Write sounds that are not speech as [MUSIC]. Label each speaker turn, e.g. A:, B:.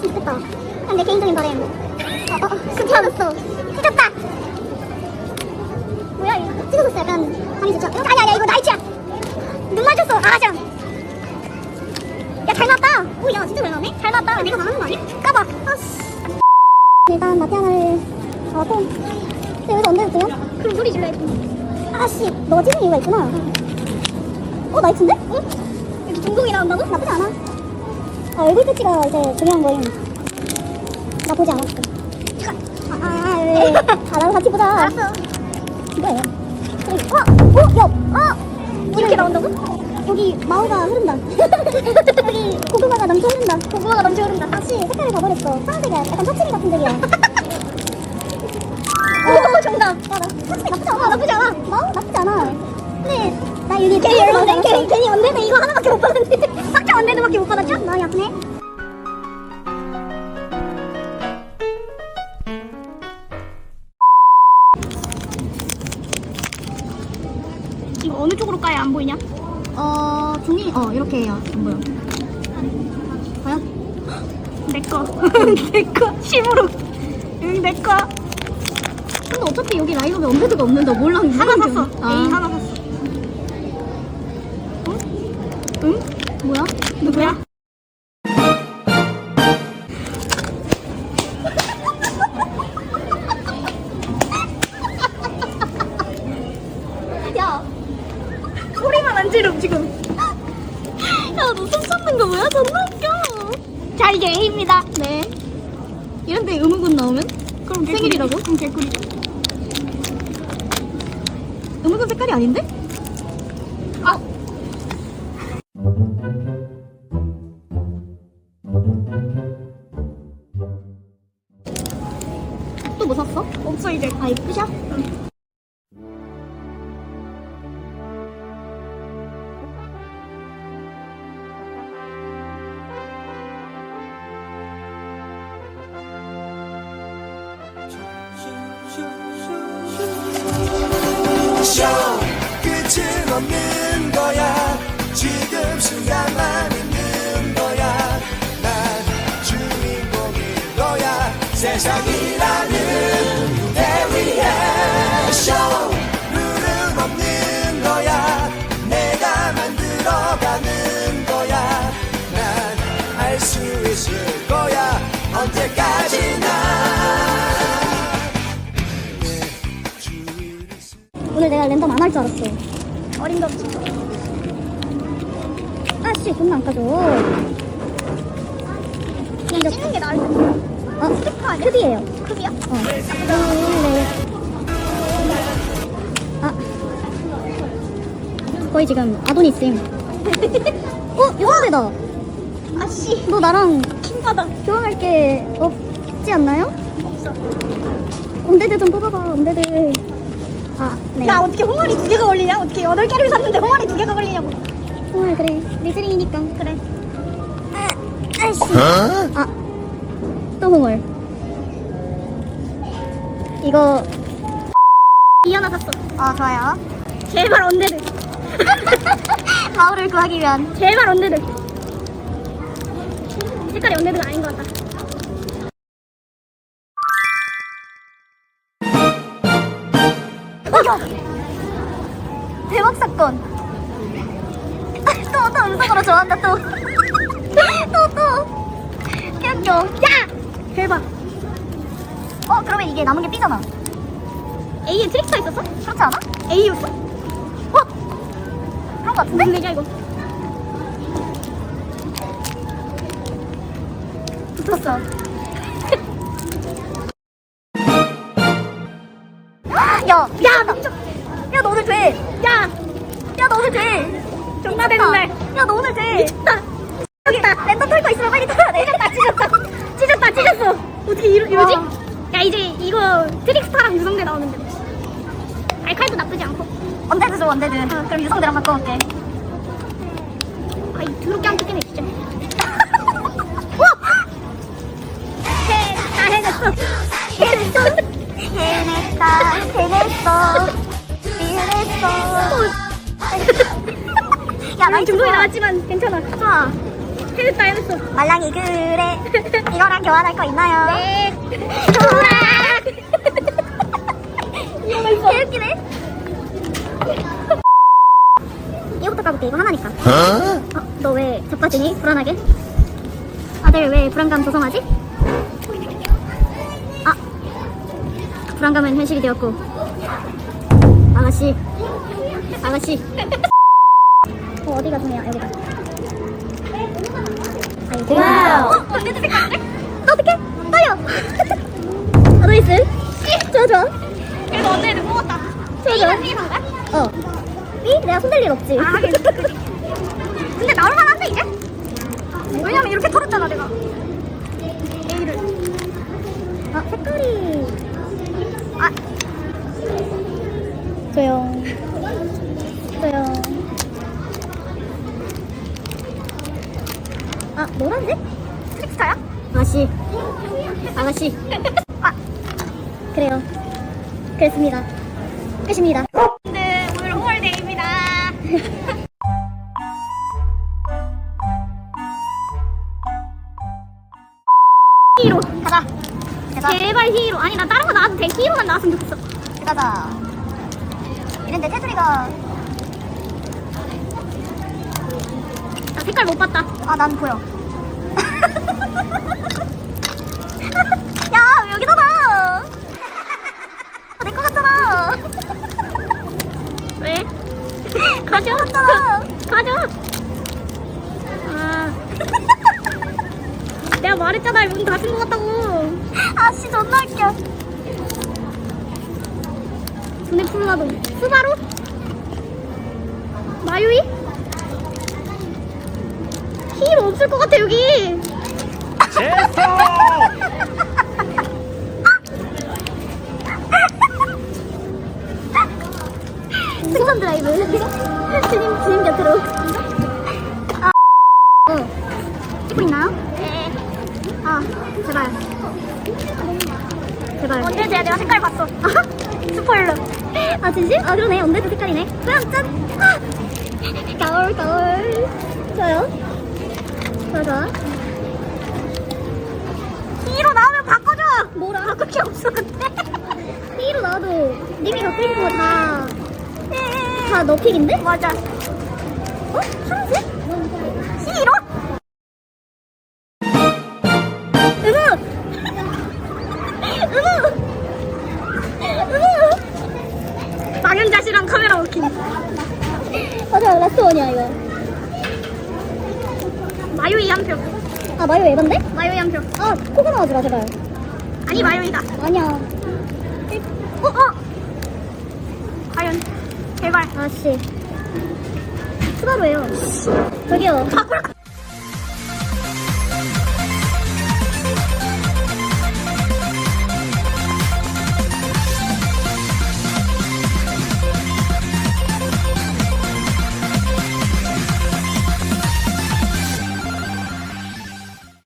A: 수 있겠다. 그냥 내 개인적인 바램. 어, 어, 찢어졌어. 찢었다. 뭐야, 이거. 찢어졌어. 약간, 감이 좋죠? 이거 아니야, 아니야, 이거 나이츠야. 눈 맞췄어. 아, 참. 야, 잘 나왔다. 오, 야, 진짜 잘 나왔네? 잘 나왔다. 내가 망하는 거 아니야? 까봐. 아 씨. 일단 마피 하나를 하고. 근데 여기서 언제 줬어요? 그럼 소리 질러야지. 아씨, 너가 찍은 이유가 있구나. 어, 나이트인데? 응? 여기 중동이 나온다고? 나쁘지 않아. 아, 얼굴 패치가 이제 중요한 거임. 나쁘지 않았어. 아, 아, 아, 왜. 아, 나도 같이 보자. 알았어. 뭐예요? 저기, 어, 어, 옆, 어! 이렇게 나온다고? 여기 마오가 흐른다. [LAUGHS] 여기 고구마가 넘쳐 흐른다. 고구마가 넘쳐 흐른다. 다시 색깔을 봐버렸어. 파란색이야. 약간 파츠리 같은 색이야. [LAUGHS] 오, 정답. 야, 나 파츠리 나쁘지 않아. 나쁘지 않아. 마오 나쁘지 않아. 근데 나 여기 괜히 열받네. 괜히 괜히 언데드 이거 하나밖에 못 받았는데. 마음이 아프네.
B: 이거 어느 쪽으로 까야 안 보이냐?
A: 어, 종이, 어, 이렇게 해야 안 보여. 과연? [GASPS]
B: 내 거. [LAUGHS] 내 거. 심으로. 응, 내 거.
A: 근데 어차피 여기 라이브에 언데드가 없는데 몰랑
B: 하나 샀어.
A: 아.
B: A 하나 샀어.
A: 응? 뭐야?
B: 누구야?
A: 야, 야, 너손 쏟는 거 뭐야? 존나 웃겨.
B: 자 이게 A입니다.
A: 네. 이런데 음악은 나오면?
B: 그럼
A: 생일이라고?
B: 그럼 개꿀이죠.
A: 음악은 색깔이 아닌데?
B: 아.
A: 또 뭐 샀어?
B: 없어 이제.
A: 아, 이거 끝이
C: 쇼 끝은 없는 거야. 지금 순간만 있는 거야. 난 주인공인 거야. 세상이라는
A: 오늘 내가 랜덤 안 할 줄 알았어.
B: 어림도 없지.
A: 아씨, 존나 안 까줘.
B: 그냥 찍는 게 나을 것 같아.
A: 어,
B: 스티커 아니야?
A: 크비예요.
B: 크기야?
A: 어. 원래. 아. 거의 지금 아도니스임. 어, [LAUGHS] 요한대다.
B: 아씨.
A: 너 나랑
B: 킹받아.
A: 교환할 게 없지 않나요?
B: 없어.
A: 언데드 좀 뽑아봐, 언데드. 아, 네.
B: 야 어떻게 홍어리 두 개가 걸리냐? 어떻게 여덟 개를 샀는데 홍어리 두 개가 걸리냐고.
A: 정말 그래. 리즈링이니까.
B: 그래.
A: 아, 아이씨. 아, 또 홍월. 이거.
B: 이 하나 샀어.
A: 아, 좋아요.
B: 제발 언데드.
A: 마을을 구하기 위한.
B: 제발 언데드. 색깔이 언데드가 아닌 것 같다.
A: 대박 사건. 또, 또 음성으로 좋아한다, 또. [LAUGHS] 또, 또. 개웃겨.
B: 야! 대박.
A: 어, 그러면 이게 남은 게 B잖아.
B: A에 트릭터 있었어?
A: 그렇지 않아?
B: A였어?
A: 어? 그런 거 같은데?
B: 무슨 얘기야 이거?
A: 붙었어. 어.
B: 어떻게 이러, 이러지?
A: 와.
B: 야, 이제 이거 트릭스타랑 유성대 나오는데. 알칼도 나쁘지 않고.
A: 언데드 줘, 언데드. 그럼 유성대랑 바꿔올게. 아이 더럽게 안 뜯기네 진짜 [LAUGHS] 나 해냈어 해냈어 해냈다 해냈어 해냈어 [LAUGHS] 야나 중독이 나왔지만 괜찮아 좋아 해냈다 해냈어. 말랑이 그래. 이거랑 교환할 거 있나요? 네. 좋아 개웃기네 이거부터 까볼게. 이거 하나니까. 어? 너왜 자빠지니? 불안하게? 아들 왜 불안감 조성하지? 아 불안감은 현실이 되었고. 아가씨. 아가씨. 어, 어디가 아이 되게
B: 와우.
A: 어? 내? 나 어떡해? 빨려 [LAUGHS] 아도이스 좋아 좋아
B: 그래도 언니들 뽑았다.
A: 좋아 좋아? 어. 이? 내가 손댈 일 없지.
B: 아,
A: 근데 나올 만한데, 이제? 왜냐면 이렇게 털었잖아, 내가. A를. 아, 색깔이. 아. 조용. 조용. 아, 노란색? 트릭스타야? 아가씨. 아가씨. 아. 그래요. 그랬습니다. 끝입니다.
B: 네, 오늘 홀데이입니다. [LAUGHS]
A: 히로 가자 제발 히로 아니 나 다른 거 나와도 돼 히로만 나왔으면 좋겠어 가자 이런데 테두리가 색깔 못 봤다. 아 난 보여. [LAUGHS] 야 여기잖아 내거 같잖아. 왜? 가져. 가져. 아. 내가 말했잖아. 문 닫은 것 같다고. 아씨 존나 웃겨. 눈에 풀나도. 스바루? 마유이? 히로 없을 것 같아 여기 생선 드라이브 주님, 주님 곁으로 아, 어 찍고 있나요? 네 아, 제발. 제발. 언제지야? 내가 색깔 봤어. [LAUGHS] 스포일러. 아, 진심? 아, 그러네. 언제도 색깔이네. 그럼 짠! 아! 가을, 가을. 좋아요. 좋아. B로 나오면 바꿔줘! 뭐라? 바꿀 게 없어, 근데. [LAUGHS] B로 나와도 님이 갖고 있는 거 다, 다 너픽인데? 맞아. 어? 파란색?
B: 마요이 한 표.
A: 아, 마요 에반데?
B: 마요이 한 표.
A: 아, 코가 나와지 마, 제발.
B: 아니, 마요이다.
A: 아니야.
B: 어, 어! 과연. 제발.
A: 아씨. 수바루예요 저기요.
B: 바꿀 거.